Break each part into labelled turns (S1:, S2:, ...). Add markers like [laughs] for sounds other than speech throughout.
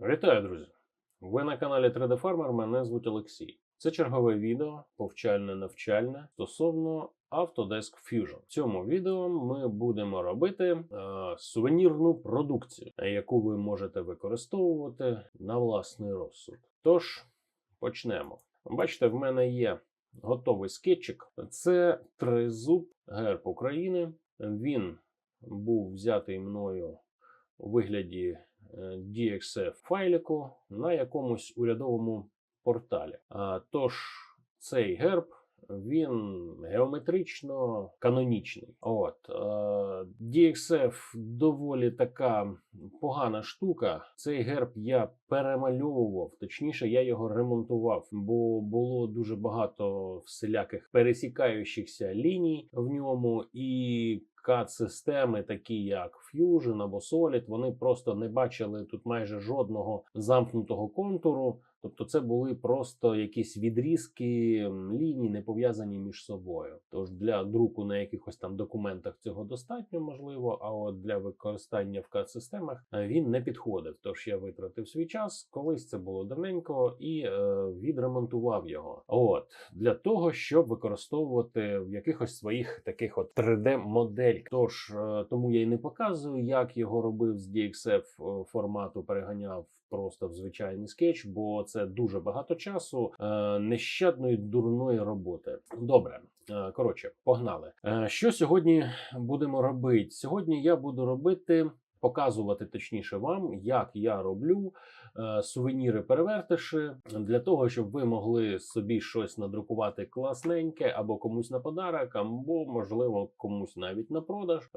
S1: Вітаю, друзі! Ви на каналі 3D Farmer, мене звуть Олексій. Це чергове відео, повчальне навчальне стосовно Autodesk Fusion. В цьому відео ми будемо робити е, сувенірну продукцію, яку ви можете використовувати на власний розсуд. Тож почнемо. Бачите, в мене є готовий скетчик. Це тризуб герб України. Він був взятий мною у вигляді DXF файліку на якомусь урядовому порталі. Тож цей герб він геометрично канонічний. От е, DXF доволі така погана штука. Цей герб я перемальовував, точніше, я його ремонтував, бо було дуже багато всіляких пересікаючихся ліній в ньому і. CAD-системи, такі як Fusion або Solid, вони просто не бачили тут майже жодного замкнутого контуру. Тобто, це були просто якісь відрізки ліній, не пов'язані між собою. Тож для друку на якихось там документах цього достатньо можливо, а от для використання в CAD-системах е, він не підходив. Тож я витратив свій час, колись це було давненько, і е, відремонтував його. От для того, щоб використовувати в якихось своїх таких от 3D-модель. Тож е, тому я і не показую, як його робив з DXF е, формату, переганяв просто в звичайний скетч, бо це дуже багато часу, е, нещадної дурної роботи. Добре, е, коротше, погнали. Е, Що сьогодні будемо робити? Сьогодні я буду робити. Показувати точніше вам, як я роблю сувеніри перевертиші для того, щоб ви могли собі щось надрукувати класненьке або комусь на подарок, або можливо комусь навіть на продаж,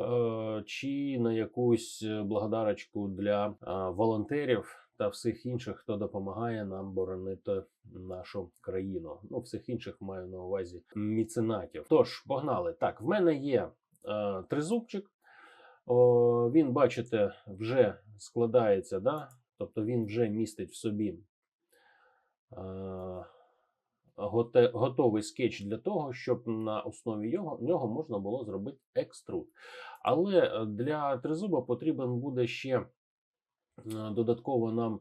S1: чи на якусь благодарочку для волонтерів та всіх інших, хто допомагає нам боронити нашу країну. Ну, всіх інших маю на увазі міценатів. Тож, погнали. Так, в мене є е, тризубчик. О, він, бачите, вже складається, да? тобто він вже містить в собі е, готовий скетч для того, щоб на основі його, нього можна було зробити екструд. Але е, для тризуба потрібен буде ще додатково нам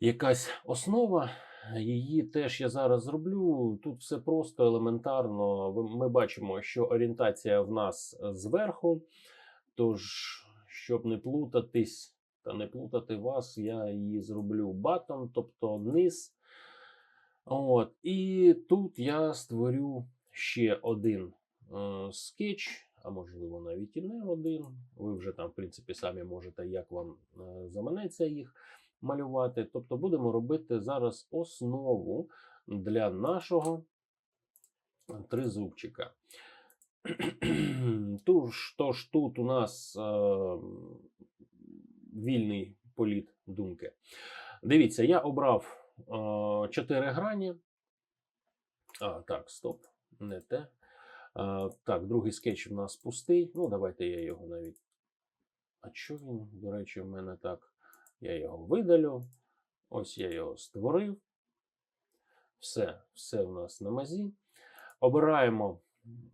S1: якась основа. Її теж я зараз зроблю. Тут все просто елементарно. Ми бачимо, що орієнтація в нас зверху. Тож, щоб не плутатись та не плутати вас, я її зроблю батом, тобто низ. От. І тут я створю ще один е, скетч, а можливо навіть і не один. Ви вже там, в принципі, самі можете, як вам е, заманеться їх малювати. Тобто будемо робити зараз основу для нашого тризубчика. [clears throat] Тож, тож тут у нас е, вільний політ думки. Дивіться, я обрав е, 4 грані. А, так, стоп, не те. Так, другий скетч у нас пустий. Ну, давайте я його навіть. А що він, до речі, в мене так? Я його видалю. Ось я його створив. Все, все в нас на мазі. Обираємо,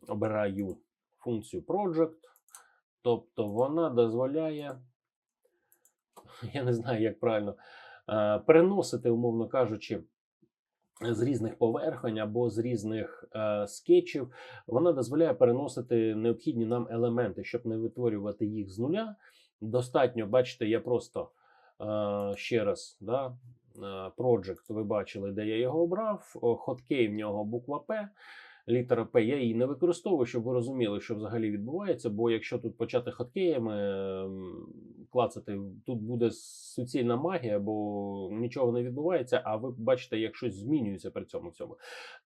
S1: обираю функцію Project. Тобто вона дозволяє, [laughs] я не знаю, як правильно, переносити, умовно кажучи, з різних поверхонь або з різних е, скетчів. Вона дозволяє переносити необхідні нам елементи, щоб не витворювати їх з нуля. Достатньо, бачите, я просто е, ще раз, да, е, Project, ви бачили, де я його обрав. О, Хоткей в нього буква П. Літера П, я її не використовую, щоб ви розуміли, що взагалі відбувається. Бо якщо тут почати хоткеями ем, клацати, тут буде суцільна магія, бо нічого не відбувається. А ви бачите, як щось змінюється при цьому всьому.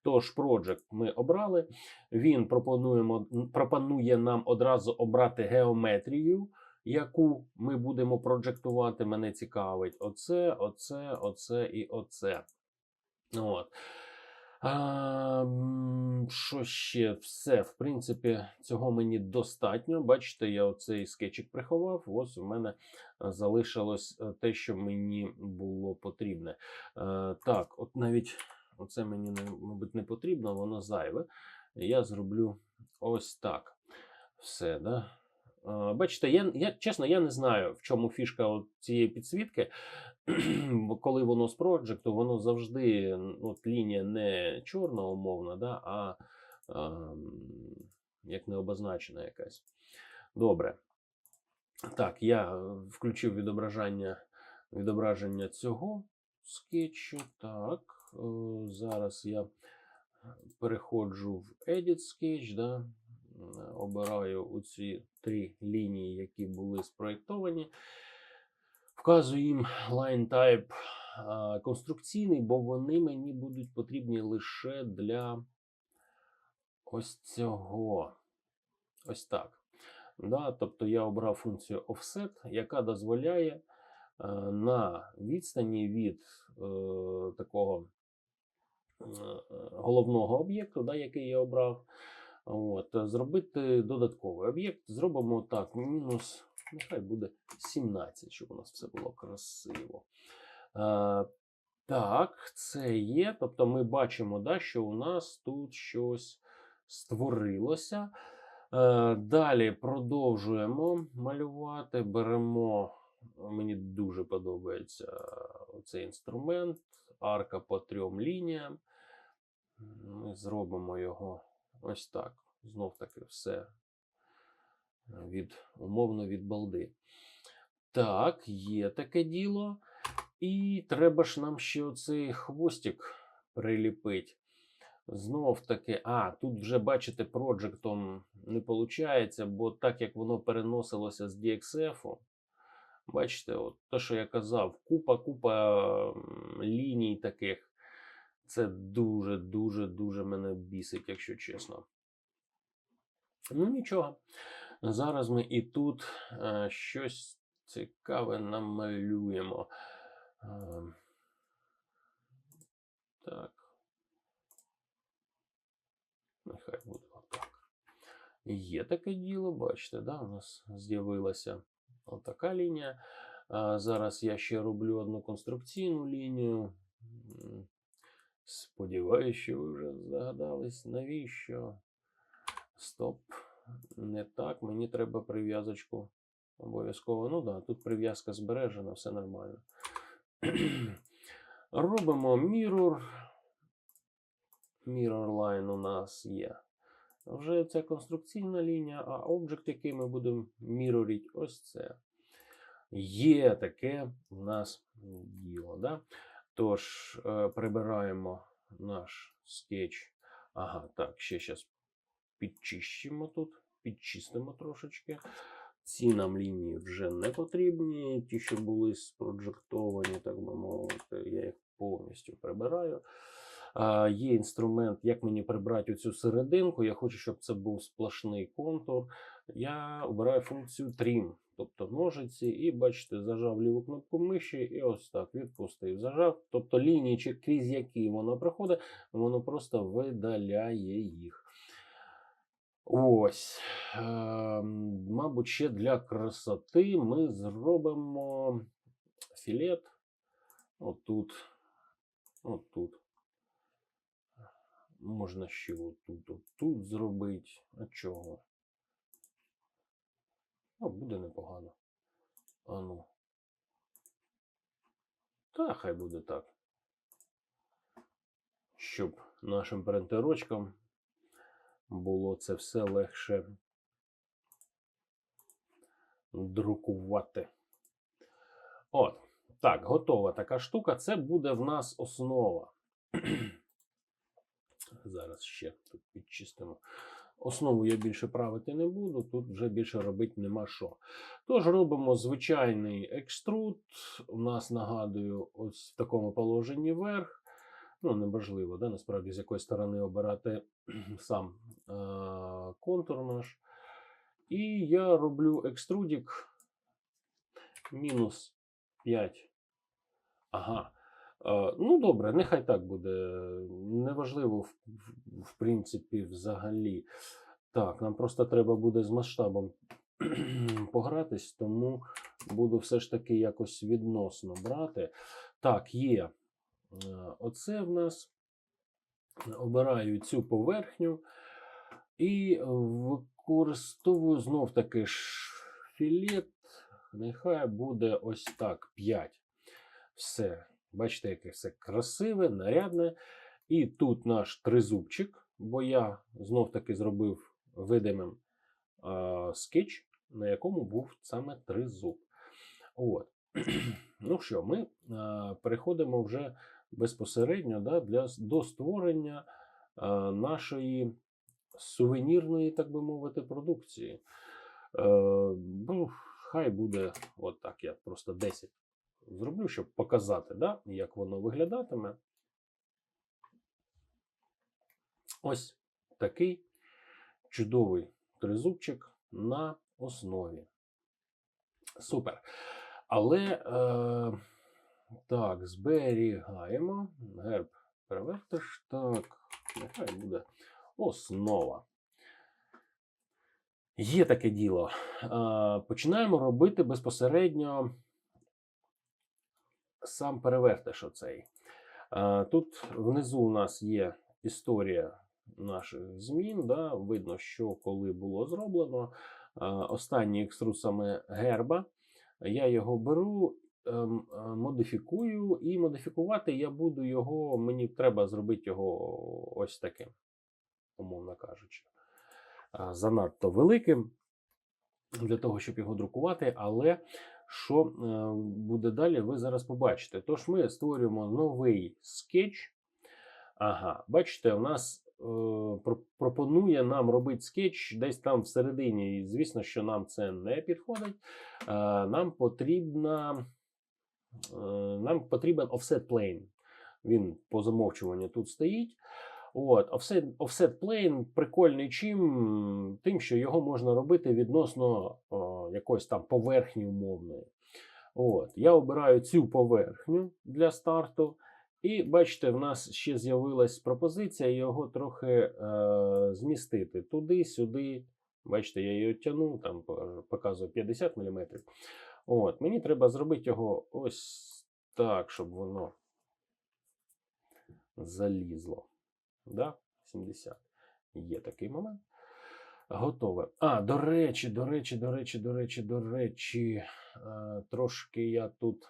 S1: Тож, Project ми обрали. Він пропонуємо, пропонує нам одразу обрати геометрію, яку ми будемо проджектувати. Мене цікавить. Оце, оце, оце і оце. От. А, що ще? Все, в принципі, цього мені достатньо. Бачите, я оцей скетчик приховав. Ось у мене е, залишилось е, те, що мені було потрібне. Е, так, от навіть оце мені, мабуть, не потрібно, воно зайве. Я зроблю ось так. Все, да? Е, Бачите, я, я чесно, я не знаю, в чому фішка от цієї підсвітки. [clears throat] Коли воно з проджекту, воно завжди от лінія не чорна, умовна, да, а ем, як не обозначена якась. Добре. Так, я е, включив відображення, відображення цього скетчу. Так, е, зараз я переходжу в Edit Sketch, да, обираю оці три лінії, які були спроєктовані. Вказую їм line type конструкційний, бо вони мені будуть потрібні лише для ось цього. Ось так. Да, тобто я обрав функцію offset, яка дозволяє е, на відстані від е, такого е, головного об'єкту, да, який я обрав, от, зробити додатковий об'єкт. Зробимо так, мінус, нехай буде 17, щоб у нас все було красиво. Е, так, це є. Тобто ми бачимо, да, що у нас тут щось створилося. Е, Далі продовжуємо малювати. Беремо, мені дуже подобається цей інструмент, арка по трьом лініям. Ми зробимо його ось так. Знов таки все від, умовно від балди. Так, є таке діло. І треба ж нам ще оцей хвостик приліпити. Знов таки, а, тут вже бачите, проджектом не виходить, бо так як воно переносилося з DXF, бачите, от те, що я казав, купа, купа ліній таких. Це дуже, дуже, мене бісить, якщо чесно. Ну, нічого. Зараз ми і тут е, щось цікаве намалюємо. Е, так. Нехай буде отак. Є таке діло, бачите, да, у нас з'явилася отака лінія. А зараз я ще роблю одну конструкційну лінію. Сподіваюсь, що ви вже здогадались, навіщо? Стоп. Не так. Мені треба прив'язочку обов'язково. Ну так, да, тут прив'язка збережена, все нормально. [clears throat] Робимо mirror. Mirror line у нас є. Вже ця конструкційна лінія, а об'єкт, який ми будемо мірорити, ось це. Є таке у нас діло. Да? Тож, е, прибираємо наш скетч. Ага, так, ще зараз підчищимо тут, підчистимо трошечки. Ці нам лінії вже не потрібні. Ті, що були спроджектовані, так би мовити, я їх повністю прибираю. А, є інструмент, як мені прибрати цю серединку. Я хочу, щоб це був сплошний контур. Я обираю функцію Trim, тобто ножиці, і бачите, зажав ліву кнопку миші і ось так відпустив. Зажав. Тобто лінії, крізь які воно проходить, воно просто видаляє їх. Ось. Е, мабуть, ще для красоти ми зробимо філет. Отут. Отут. Можна ще отут, отут зробити. А чого? Ну, буде непогано. А ну. Та хай буде так. Щоб нашим принтерочкам було це все легше друкувати. От. Так, готова така штука. Це буде в нас основа. [clears throat] Зараз ще тут підчистимо. Основу я більше правити не буду, тут вже більше робити нема що. Тож робимо звичайний екструд. У нас нагадую, ось в такому положенні вверх. Ну, неважливо, да, насправді, з якої сторони обирати [clears throat] сам е- контур наш. І я роблю екструдік мінус 5. Ага. Ну, добре, нехай так буде. Неважливо, в, в, в принципі, взагалі. Так, нам просто треба буде з масштабом [clears throat] погратись, тому буду все ж таки якось відносно брати. Так, є. Е, Оце в нас. Обираю цю поверхню і використовую знов таки ж філет. Нехай буде ось так. 5. Все. Бачите, яке все красиве, нарядне. І тут наш тризубчик, бо я знов таки зробив видимим е, скетч, на якому був саме тризуб. От. [clears throat] Ну що, ми е, переходимо вже безпосередньо да, для, до створення е, нашої сувенірної, так би мовити, продукції. Е, ну, хай буде от так, я просто 10 зроблю, щоб показати, да, як воно виглядатиме. Ось такий чудовий тризубчик на основі. Супер. Але е, так, зберігаємо. Герб перевертиш. Так, нехай буде основа. Є таке діло. Е, починаємо робити безпосередньо сам перевертиш оцей. Тут внизу у нас є історія наших змін. Да? Видно, що коли було зроблено. Останній екструд саме герба. Я його беру, ем, е, модифікую, і модифікувати я буду його. Мені треба зробити його ось таким, умовно кажучи. Занадто великим для того, щоб його друкувати, але що е, буде далі, ви зараз побачите. Тож ми створюємо новий скетч. Ага, бачите, у нас е, пропонує нам робити скетч десь там всередині. І звісно, що нам це не підходить. Е, нам потрібна, нам потрібен offset plane. Він по замовчуванню тут стоїть. От, offset, offset plane прикольний чим? Тим, що його можна робити відносно о, якоїсь там поверхні умовної. От, я обираю цю поверхню для старту. І бачите, в нас ще з'явилась пропозиція його трохи е, змістити туди-сюди. Бачите, я її тягну, там по- показує 50 мм. От, мені треба зробити його ось так, щоб воно залізло. Да? 70. Є такий момент. Готове. А, до речі, до речі, до речі, до речі, до речі, е, трошки я тут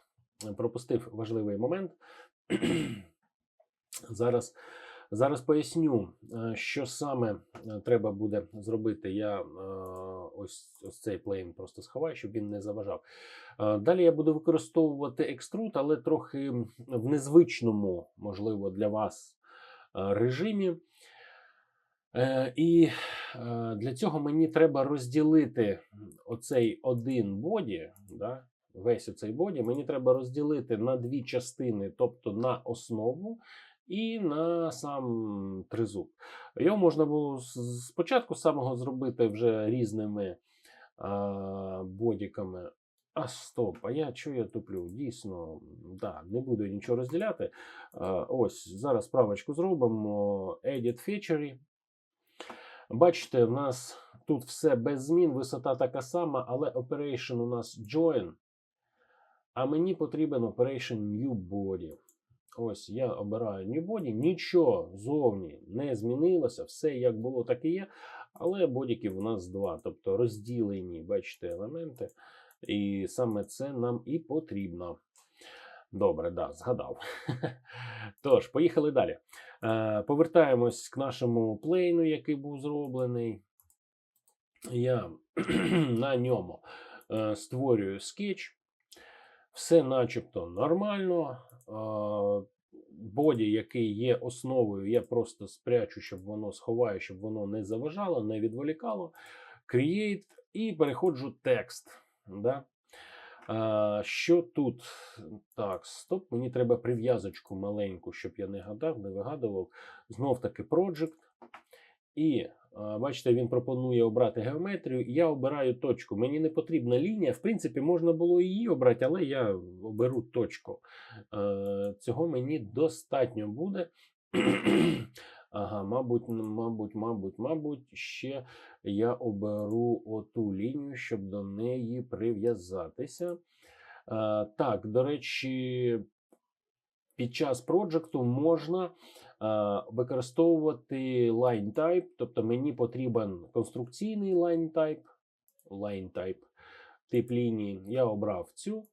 S1: пропустив важливий момент. [clears throat] Зараз, зараз поясню, е, що саме е, треба буде зробити. Я ось, ось цей плейн просто сховаю, щоб він не заважав. Далі я буду використовувати екструд, але трохи в незвичному, можливо, для вас режимі. Е, І е, для цього мені треба розділити оцей один боді, да, весь оцей боді, мені треба розділити на дві частини, тобто на основу і на сам тризуб. Його можна було спочатку самого зробити вже різними бодіками. А стоп, а я що я туплю? Дійсно, да, не буду нічого розділяти. Ось зараз правочку зробимо. Edit Feature. Бачите, в нас тут все без змін, висота така сама, але Operation у нас Join. А мені потрібен Operation New Body. Ось я обираю New Body. Нічого зовні не змінилося, все як було, так і є. Але бодіків у нас два, тобто розділені, бачите, елементи. І саме це нам і потрібно. Добре, да, згадав. [laughs] Тож, поїхали далі. Е, повертаємось к нашому плейну, який був зроблений. Я [clears throat] на ньому е, створюю скетч. Все начебто нормально. Е, боді, який є основою, я просто спрячу, щоб воно сховаю, щоб воно не заважало, не відволікало. Create і переходжу текст. Да? А, що тут? Так, стоп, мені треба прив'язочку маленьку, щоб я не гадав, не вигадував. Знов таки Project. І бачите, він пропонує обрати геометрію. Я обираю точку. Мені не потрібна лінія. В принципі, можна було її обрати, але я оберу точку. Цього мені достатньо буде. [clears throat] Ага, мабуть, мабуть, мабуть, мабуть, ще я оберу оту лінію, щоб до неї прив'язатися. Е, так, до речі, під час проджекту можна е, використовувати line type, тобто мені потрібен конструкційний line type, line type. тип лінії. Я обрав цю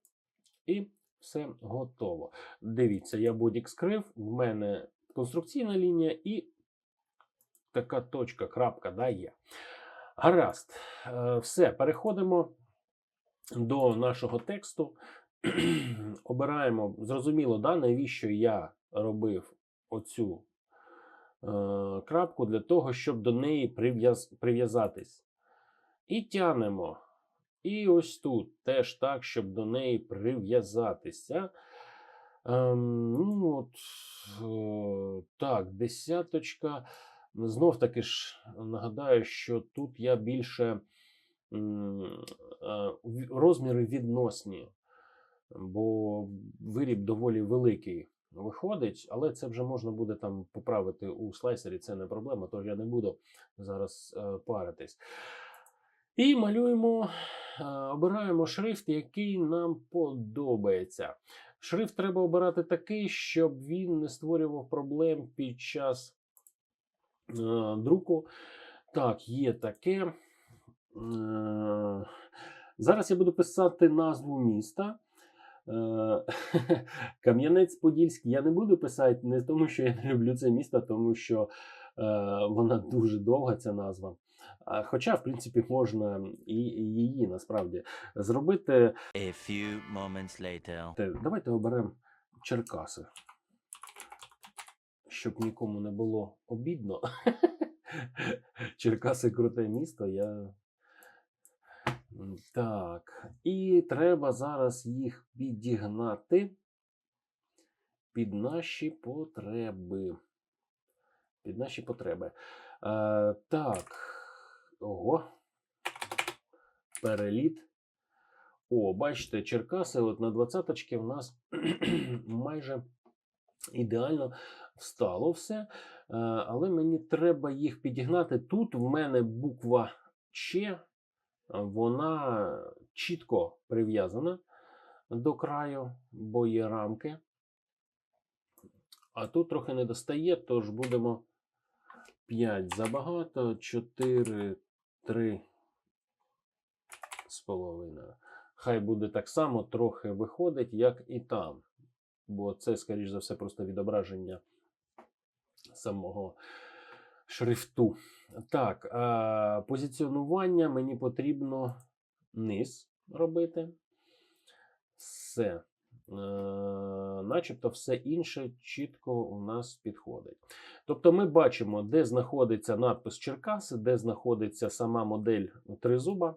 S1: і все готово. Дивіться, я будь-як скрив, в мене конструкційна лінія і така точка, крапка, да, є. Гаразд. Е, Все, переходимо до нашого тексту. Обираємо, зрозуміло, да, навіщо я робив оцю е, крапку для того, щоб до неї прив'яз, прив'язатись. І тянемо. І ось тут теж так, щоб до неї прив'язатися. Ем, ну, от, е, так, десяточка. Знов таки ж нагадаю, що тут я більше е, розміри відносні, бо виріб доволі великий виходить, але це вже можна буде там поправити у слайсері, це не проблема, тож я не буду зараз е, паритись. І малюємо, е, обираємо шрифт, який нам подобається. Шрифт треба обирати такий, щоб він не створював проблем під час друку. Так, є таке. Е, зараз я буду писати назву міста. Е, [laughs] Кам'янець-Подільський я не буду писати не тому, що я не люблю це місто, тому що е, вона дуже довга, ця назва. Хоча, в принципі, можна і її насправді зробити.
S2: A few moments later.
S1: Давайте оберемо Черкаси. Щоб нікому не було обідно. [laughs] Черкаси круте місто. Я... Так. І треба зараз їх підігнати під наші потреби. Під наші потреби. Е, так. Ого. Переліт. О, бачите, Черкаси от на 20 в нас [clears throat] майже ідеально встало все. Е, Але мені треба їх підігнати. Тут в мене буква Ч, вона чітко прив'язана до краю, бо є рамки. А тут трохи не достає, тож будемо 5 забагато, 4, 3 з половиною. Хай буде так само, трохи виходить, як і там. Бо це, скоріш за все, просто відображення самого шрифту. Так, а, позиціонування мені потрібно низ робити. Все. Е, начебто все інше чітко у нас підходить. Тобто ми бачимо, де знаходиться надпис Черкаси, де знаходиться сама модель тризуба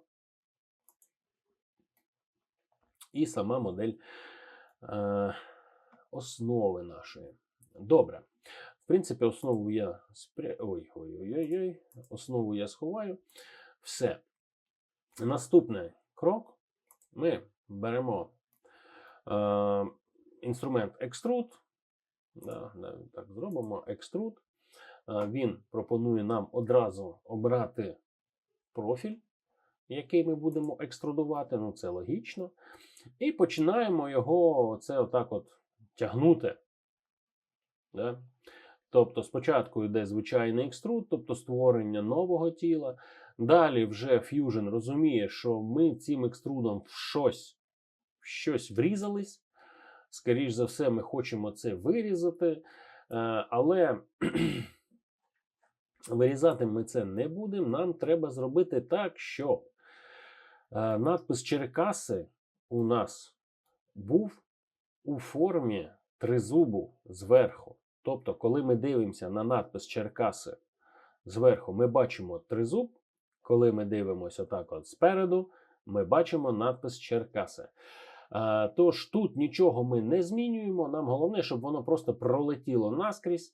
S1: і сама модель е, основи нашої. Добре. Принципі, основу я спря... ой, ой, ой, ой, ой, основу я сховаю. Все. Наступний крок. Ми беремо е, інструмент Extrude. Да, так зробимо Extrude. Е, він пропонує нам одразу обрати профіль, який ми будемо екструдувати. Ну, це логічно. І починаємо його це отак от тягнути. Да? Тобто, спочатку йде звичайний екструд, тобто створення нового тіла. Далі вже Fusion розуміє, що ми цим екструдом в щось, в щось врізались. Скоріше за все, ми хочемо це вирізати. Е, Але [clears throat] вирізати ми це не будемо. Нам треба зробити так, щоб е, надпис Черкаси у нас був у формі тризубу зверху. Тобто, коли ми дивимося на надпис Черкаси зверху, ми бачимо тризуб. Коли ми дивимося так от спереду, ми бачимо надпис Черкаси. Тож тут нічого ми не змінюємо. Нам головне, щоб воно просто пролетіло наскрізь.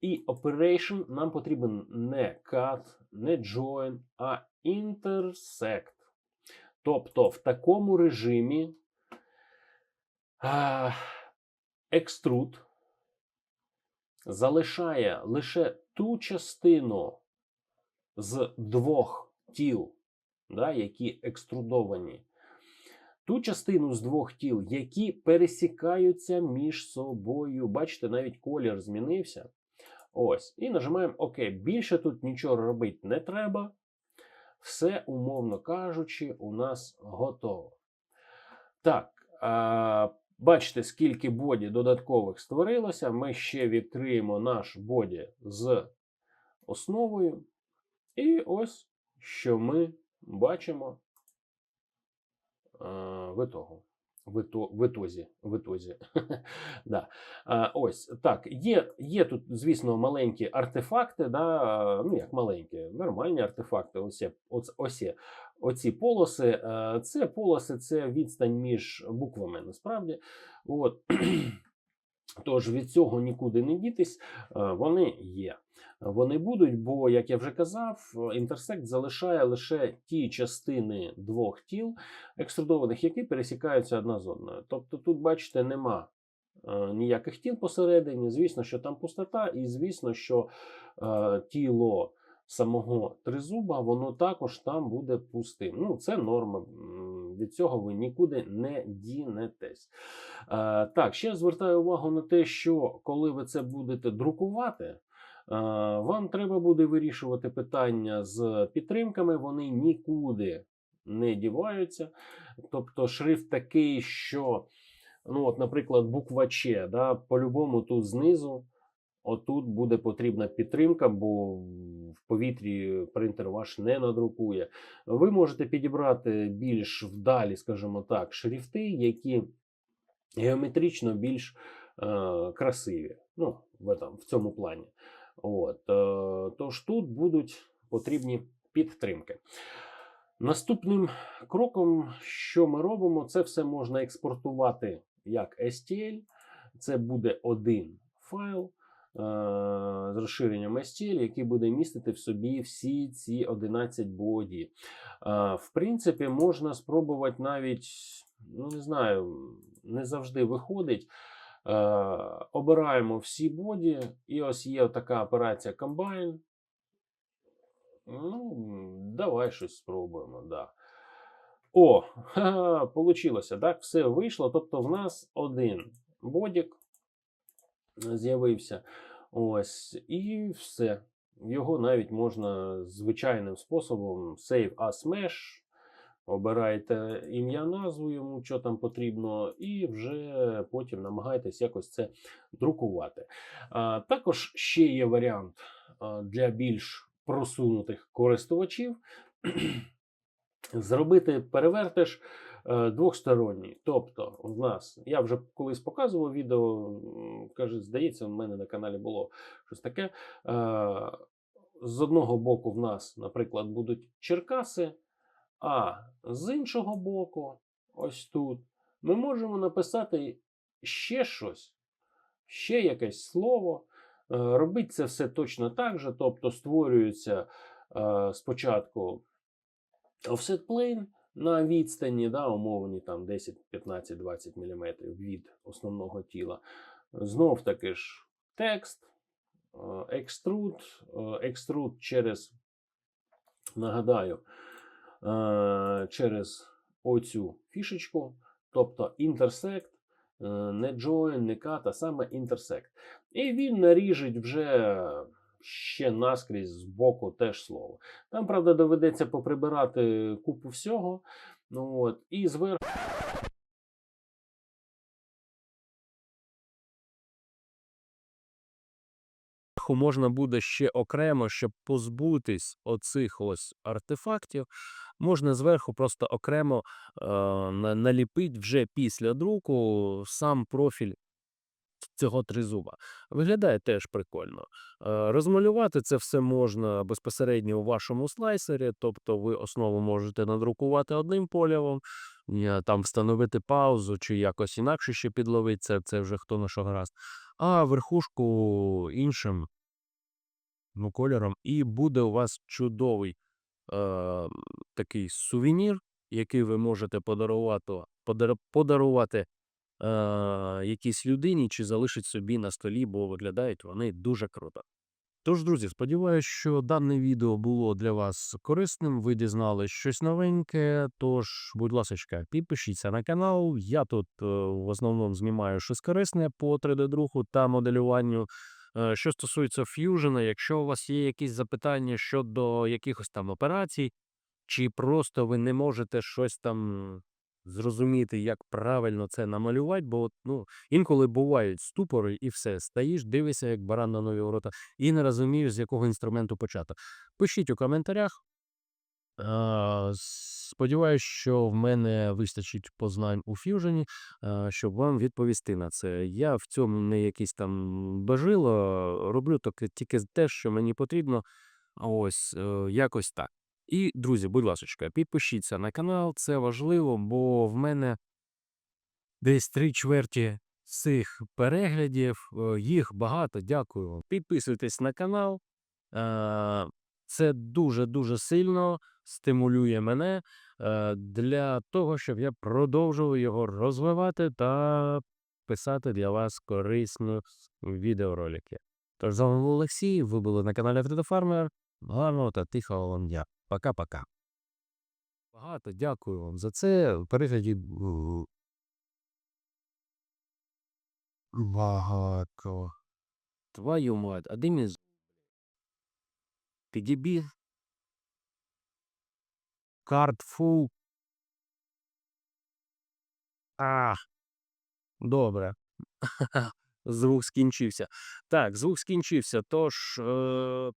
S1: І operation нам потрібен не cut, не join, а intersect. Тобто в такому режимі а, extrude залишає лише ту частину з двох тіл, да, які екструдовані, ту частину з двох тіл, які пересікаються між собою. Бачите, навіть колір змінився. Ось. І нажимаємо ОК. Більше тут нічого робити не треба. все, умовно кажучи, у нас готово. Так, бачите, скільки боді додаткових створилося. Ми ще відкриємо наш боді з основою. І ось що ми бачимо в ітогу. В, ітозі. В ітозі. [laughs] да. ось так. Є, є тут, звісно, маленькі артефакти. Да, ну як маленькі, нормальні артефакти. Ось, ось, ось оці полоси. е, Це полоси, це відстань між буквами. Насправді. От. [clears throat] Тож від цього нікуди не дітись, е, вони є. Вони будуть, бо, як я вже казав, інтерсект залишає лише ті частини двох тіл екструдованих, які пересікаються одна з одною. Тобто тут, бачите, нема е, ніяких тіл посередині. Звісно, що там пустота, і звісно, що тіло самого тризуба, воно також там буде пустим. Ну, це норма. Від цього ви нікуди не дінетесь. Е, так, ще звертаю увагу на те, що коли ви це будете друкувати. е, Вам треба буде вирішувати питання з підтримками, вони нікуди не діваються. Тобто шрифт такий, що, ну, от, наприклад, буква Ч, да, по-любому тут знизу, отут буде потрібна підтримка, бо в повітрі принтер ваш не надрукує. Ви можете підібрати більш вдалі, скажімо так, шрифти, які геометрично більш е, красиві. Ну, в, этом, в цьому плані. От, е, тож тут будуть потрібні підтримки. Наступним кроком, що ми робимо, це все можна експортувати як STL. Це буде один файл з розширенням STL, який буде містити в собі всі ці 11 боді. Е, в принципі, можна спробувати навіть, ну не знаю, не завжди виходить. Е, обираємо всі боді, і ось є така операція Combine. Ну, давай щось спробуємо. Да. О, [laughs] получилося, так? Все вийшло. Тобто, в нас один бодік з'явився. Ось, і все. Його навіть можна звичайним способом Save as Mesh. Обирайте ім'я, назву йому, що там потрібно, і вже потім намагайтесь якось це друкувати. А, також ще є варіант для більш просунутих користувачів [clears throat] зробити перевертиш двохсторонній. Тобто, в нас, я вже колись показував відео, каже, здається, в мене на каналі було щось таке. Е, з одного боку, в нас, наприклад, будуть Черкаси, а з іншого боку, ось тут, ми можемо написати ще щось, ще якесь слово. Е, Робить це все точно так же, тобто створюється е, спочатку offset plane на відстані, да, умовні там 10, 15, 20 мм від основного тіла. Знов таки ж текст, е, extrude, е, через, нагадаю, е, через оцю фішечку, тобто intersect, е, не join, не cut, а саме intersect. І він наріжить вже ще наскрізь з боку теж слово. Там, правда, доведеться поприбирати купу всього. Ну, от, і зверху.
S3: можна буде ще окремо, щоб позбутись оцих ось артефактів, можна зверху просто окремо е, наліпити вже після друку сам профіль цього тризуба. Виглядає теж прикольно. Е, розмалювати це все можна безпосередньо у вашому слайсері, тобто ви основу можете надрукувати одним полявом, е, там встановити паузу чи якось інакше ще підловити це, це вже хто на що гаразд, а верхушку іншим ну, кольором, і буде у вас чудовий е, такий сувенір, який ви можете подарувати, подарувати е, якійсь людині чи залишити собі на столі, бо виглядають вони дуже круто. Тож, друзі, сподіваюся, що дане відео було для вас корисним. Ви дізнались щось новеньке. Тож, будь ласка, підпишіться на канал. Я тут е, в основному знімаю щось корисне по 3D-друку та моделюванню. Е, Що стосується Fusion, якщо у вас є якісь запитання щодо якихось там операцій,
S1: чи просто ви не можете щось там зрозуміти, як правильно це намалювати, бо от, ну, інколи бувають ступори і все. Стоїш, дивишся, як баран на нові ворота, і не розумієш, з якого інструменту почати. Пишіть у коментарях. А, Сподіваюсь, що в мене вистачить познань у ф'южені, щоб вам відповісти на це. Я в цьому не якийсь там бажило, роблю тільки те, що мені потрібно. Ось е, якось так. І, друзі, будь ласка, підпишіться на канал, це важливо, бо в мене десь три чверті цих переглядів, е, їх багато. Дякую. Підписуйтесь на канал. Е, Це дуже-дуже сильно стимулює мене е, для того, щоб я продовжував його розвивати та писати для вас корисні відеоролики. Тож з вами був Олексій, ви були на каналі 3D Гарного та тихого вам дня. Пока-пока. Багато дякую вам за це. Переглядів е, багато. Твою мать, а де мій з- Ти дебіл? Карт фул. А. Добре. [laughs] Звук скінчився. Так, звук скінчився. Тож. Е...